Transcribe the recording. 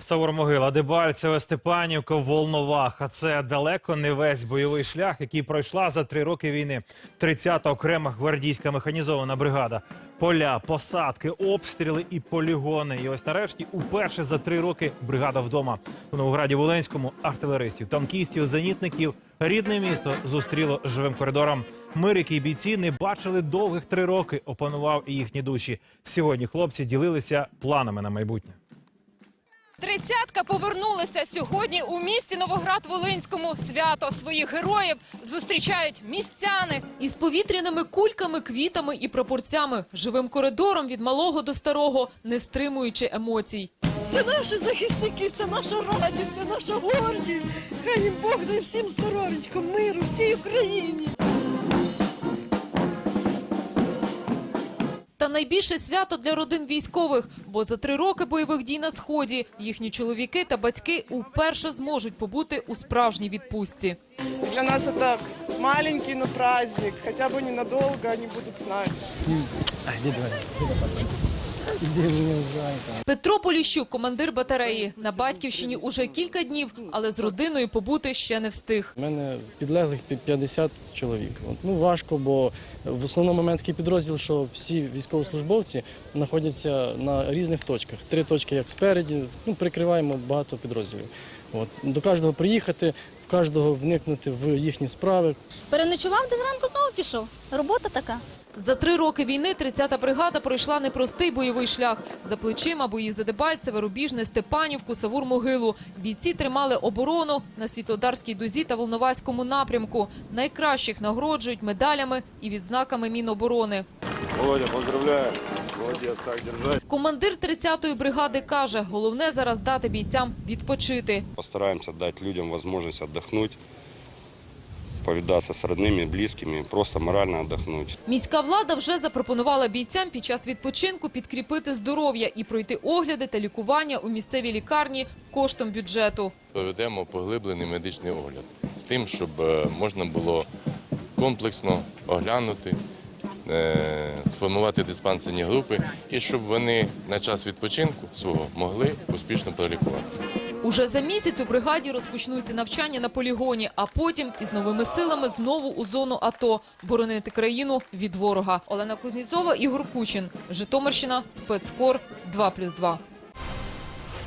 Савор-Могила, Дебальцеве, Степанівка, Волноваха. Це далеко не весь бойовий шлях, який пройшла за три роки війни. 30-та окрема гвардійська механізована бригада. Поля, посадки, обстріли і полігони. І ось нарешті, уперше за три роки бригада вдома. У Новограді Волинському артилеристів, танкістів, зенітників. Рідне місто зустріло живим коридором. Мир, який бійці не бачили довгих три роки, опанував і їхні душі. Сьогодні хлопці ділилися планами на майбутнє. Тридцятка повернулася сьогодні у місті Новоград-Волинському. Свято своїх героїв зустрічають містяни із повітряними кульками, квітами і прапорцями, живим коридором від малого до старого, не стримуючи емоцій. Це наші захисники, це наша радість, це наша гордість. Хай їм Бог дай всім здоров'ячко, миру, всій Україні. Найбільше свято для родин військових, бо за три роки бойових дій на сході їхні чоловіки та батьки уперше зможуть побути у справжній відпустці. Для нас так маленький, но праздник. хоча б ненадовго вони будуть з нами. Петро Поліщук, командир батареї, на батьківщині уже кілька днів, але з родиною побути ще не встиг. У мене підлеглих під 50 чоловік. Ну важко, бо в основному момент такий підрозділ, що всі військовослужбовці знаходяться на різних точках. Три точки як спереді, ну прикриваємо багато підрозділів. От до кожного приїхати, в кожного вникнути в їхні справи, Переночував, де зранку знову пішов. Робота така. За три роки війни 30-та бригада пройшла непростий бойовий шлях. За плечима бої за Дебальцеве, Рубіжне, Степанівку, Савур-Могилу. Бійці тримали оборону на Світлодарській дузі та Волноваському напрямку. Найкращих нагороджують медалями і відзнаками Міноборони. Володя, поздравляю. Молодец, так держать. Командир 30-ї бригади каже, головне зараз дати бійцям відпочити. Постараемся дать людям возможность отдохнуть, повидаться с родными, близкими, просто морально отдохнуть. Міська влада вже запропонувала бійцям під час відпочинку підкріпити здоров'я і пройти огляди та лікування у місцевій лікарні коштом бюджету. Проведемо поглиблений медичний огляд з тим, щоб е, можна було комплексно оглянути, сформувати диспансерні групи і щоб вони на час відпочинку свого могли успішно пролікуватися. Уже за місяць у бригаді розпочнуться навчання на полігоні, а потім із новими силами знову у зону АТО боронити країну від ворога. Олена Кузніцова, Ігор Кучин, Житомирщина, спецкор 2+,2.